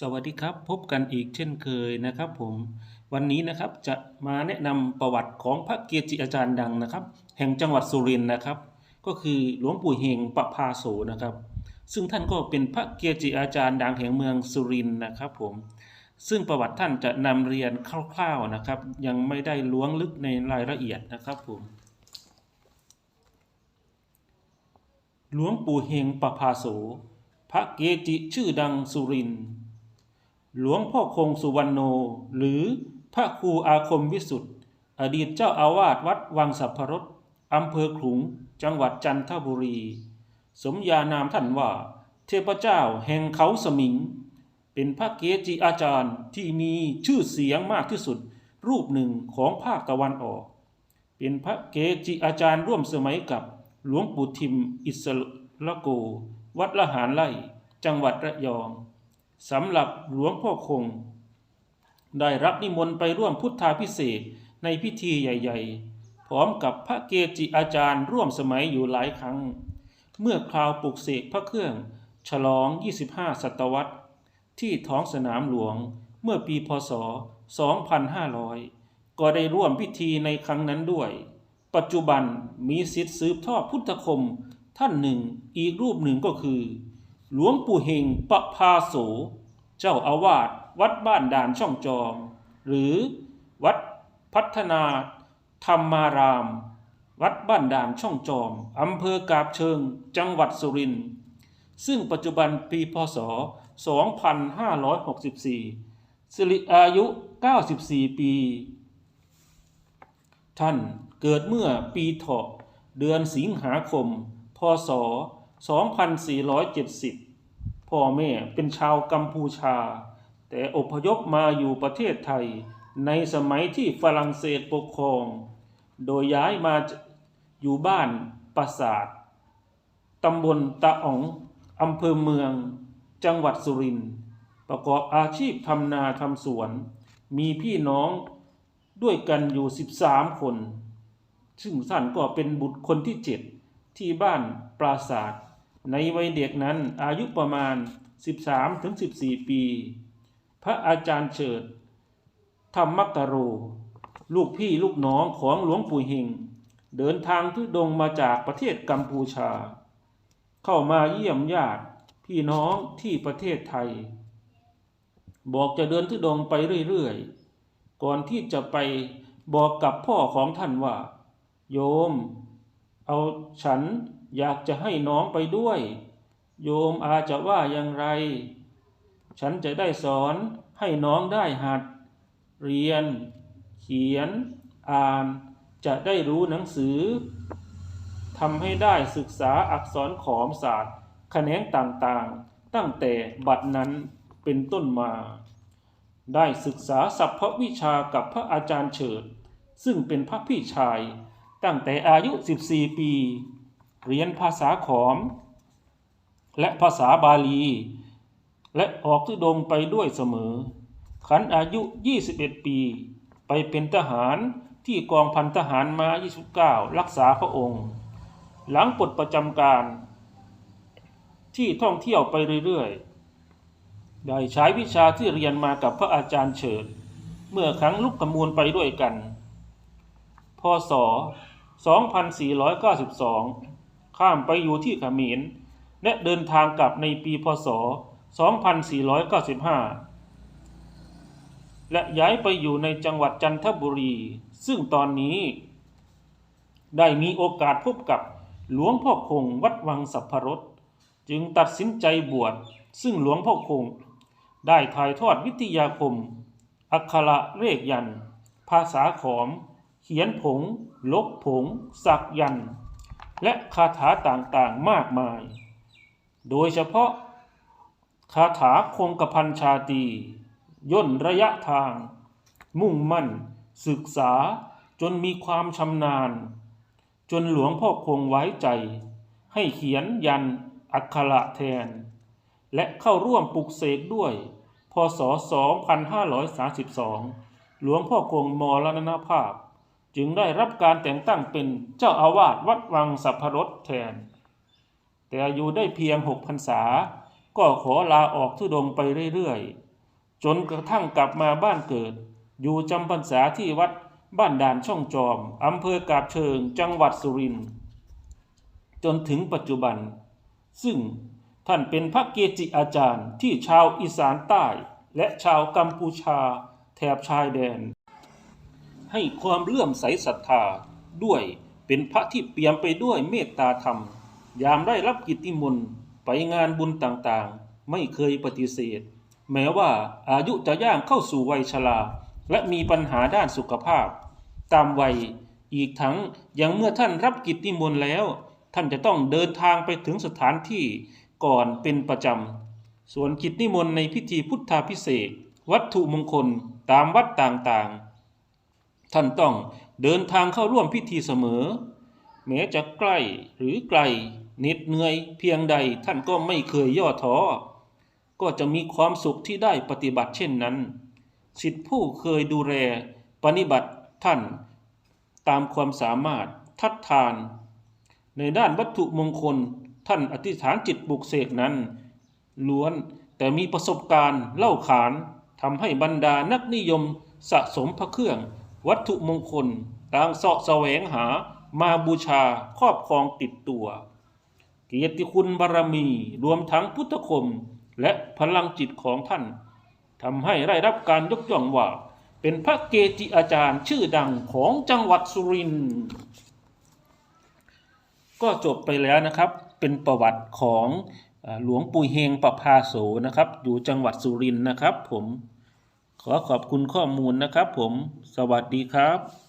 สวัสดีครับ พบกันอีกเช่นเคยนะครับผมวันนี้นะครับจะมาแนะนำประวัติของพระเกจิอาจารย์ดังนะครับ แห่งจังหวัดสุรินทร์นะครับ ก็คือหลวงปู่เฮงปะพาโสนะครับ ซึ่งท่านก็เป็นพระเกจิอาจารย์ดังแห่งเมืองสุรินทร์นะครับผมซึ่งประวัติท่านจะนำเรียนคร่าวๆนะครับ ยังไม่ได้ล้วงลึกในรายละเอียดนะครับผมหลวงปู่เฮงปะพาโสพระเกจิชื่อดังสุรินทร์ หลวงพ่อคงสุวรรณโน หรือพระครูอาคมวิสุทธ์อดีตเจ้าอาวาสวัดวังสัพพรสอำเภอขลุง จังหวัดจันทบุรี สมญานามท่านว่า เทพเจ้าแห่งเขาสมิง เป็นพระเกจิอาจารย์ที่มีชื่อเสียงมากที่สุด รูปหนึ่งของภาคตะวันออก เป็นพระเกจิอาจารย์ร่วมสมัยกับหลวงปู่ทิมอิสระโก วัดละหารไร่จังหวัดระยอง สำหรับหลวงพ่อคง ได้รับนิมนต์ไปร่วมพุทธาพิเศษในพิธีใหญ่ ๆ พร้อมกับพระเกจิอาจารย์ร่วมสมัยอยู่หลายครั้ง เมื่อคราวปลุกเสกพระเครื่อง ฉลอง 25 ศตวรรษ ที่ท้องสนามหลวงเมื่อปีพศ 2500 ก็ได้ร่วมพิธีในครั้งนั้นด้วย ปัจจุบันมีสิทธิ์สืบทอดพุทธคมท่านหนึ่งอีกรูปหนึ่งก็คือ หลวงปู่เฮงปะพาโส เจ้าอาวาสวัดบ้านด่านช่องจอม หรือวัดพัฒนาธรรมาราม วัดบ้านด่านช่องจอม อำเภอกาบเชิง จังหวัดสุรินทร์ ซึ่งปัจจุบันปีพศ 2564 สิริอายุ 94 ปี ท่านเกิดเมื่อปีเถาะเดือนสิงหาคม พศ 2470 พ่อแม่เป็นชาวกัมพูชา แต่อพยพมาอยู่ประเทศไทย ในสมัยที่ฝรั่งเศสปกครอง โดยย้ายมาอยู่บ้านปราสาทตำบลตะอ๋องอำเภอเมือง จังหวัดสุรินทร์ประกอบอาชีพทำนาทำสวน มีพี่น้องด้วยกันอยู่ 13 คน ซึ่งท่านก็เป็นบุตรคนที่เจ็ดที่บ้านปราศาสตร์ ในวัยเด็กนั้นอายุประมาณ 13-14 ปี พระอาจารย์เฉิดธรรมกโร ลูกพี่ลูกน้องของหลวงปู่เฮงเดินทางทุดงมาจากประเทศกัมพูชา เข้ามาเยี่ยมญาติพี่น้องที่ประเทศไทย บอกจะเดินทุดงไปเรื่อยๆ ก่อนที่จะไปบอกกับพ่อของท่านว่า โยม เอาฉัน อยากจะให้น้องไปด้วย โยมอาจจะว่าอย่างไร ฉันจะได้สอนให้น้องได้หัด เรียน เขียน อ่าน จะได้รู้หนังสือทำให้ได้ศึกษาอักษรขอมศาสตร์แขนงต่างๆ ตั้งแต่บัดนั้นเป็นต้นมา ได้ศึกษาสัพพวิชากับพระอาจารย์เฉิด ซึ่งเป็นพระพี่ชาย ตั้งแต่อายุ 14 ปี เรียนภาษาขอม และภาษาบาลี และออกทุดงไปด้วยเสมอ ขันอายุ 21 ปี ไปเป็นทหารที่กองพันทหารมา 29 รักษาพระองค์ หลังปลดประจำการ ที่ท่องเที่ยวไปเรื่อยๆ ได้ใช้วิชาที่เรียนมากับพระอาจารย์เฉิด เมื่อครั้งลุกขมูลไปด้วยกัน พศ 2492 ข้ามไปอยู่ที่เขมรและเดินทางกลับในปีพศ 2495 และย้ายไปอยู่ในจังหวัดจันทบุรี ซึ่งตอนนี้ ได้มีโอกาสพบกับหลวงพ่อคงวัดวังสัพพรสจึงตัดสินใจบวชซึ่งหลวงพ่อคง ได้ถ่ายทอดวิทยาคม อักขระเลขยัน ภาษาขอม เขียนผง ลบผง สักยันต์ และคาถาต่างๆมากมาย โดยเฉพาะคาถาคงกระพันชาตีย่นระยะทาง มุ่งมั่น ศึกษาจนมีความชำนาญ จนหลวงพ่อคงไว้ใจ ให้เขียนยันอักขระแทน และเข้าร่วมปลุกเสกด้วย พศ 2532 หลวงพ่อคงมรณภาพ จึงได้รับการแต่งตั้งเป็นเจ้าอาวาสวัดวังสัพพรสแทน แต่อายุได้เพียงหกพรรษา ก็ขอลาออกทุดงไปเรื่อยๆ จนกระทั่งกลับมาบ้านเกิด อยู่จำพรรษาที่วัดบ้านด่านช่องจอมอำเภอกาบเชิงจังหวัดสุรินทร์จนถึงปัจจุบัน ซึ่งท่านเป็นพระเกจิอาจารย์ที่ชาวอีสานใต้ และชาวกัมพูชาแถบชายแดน ให้ความเลื่อมใสศรัทธาด้วยเป็นพระที่เปี่ยมไปด้วยเมตตาธรรม ยามได้รับกิตติมนต์ไปงานบุญต่างๆ ไม่เคยปฏิเสธ แม้ว่าอายุจะย่างเข้าสู่วัยชราและมีปัญหาด้านสุขภาพ ตามวัยอีกทั้งยังเมื่อท่านรับกิตติมนต์แล้ว ท่านจะต้องเดินทางไปถึงสถานที่ก่อนเป็นประจำส่วนกิตติมนต์ในพิธีพุทธาพิเศษ วัตถุมงคลตามวัดต่างๆ ท่านต้องเดินทางเข้าร่วมพิธีเสมอ แม้จะใกล้หรือไกลเหน็ดเหนื่อยเพียงใดท่านก็ไม่เคยย่อท้อ ก็จะมีความสุขที่ได้ปฏิบัติเช่นนั้นสิทธิผู้เคยดูแลปฏิบัติท่านตามความสามารถทัดทาน ในด้านวัตถุมงคลท่านอธิษฐานจิตปลุกเสกนั้น ล้วนแต่มีประสบการณ์เล่าขานทำให้บรรดานักนิยมสะสมพระเครื่อง วัตถุมงคลต่างเสาะแสวงหามาบูชาครอบครองติดตัว เกียรติคุณบารมีรวมทั้งพุทธคมและพลังจิตของท่านทำให้ได้รับการยกย่องว่า เป็นพระเกจิอาจารย์ชื่อดังของจังหวัดสุรินทร์ก็จบไปแล้วนะครับเป็นประวัติของหลวงปู่เฮงประภาโสนะครับ อยู่จังหวัดสุรินทร์นะครับผม ขอขอบคุณข้อมูลนะครับผม สวัสดีครับ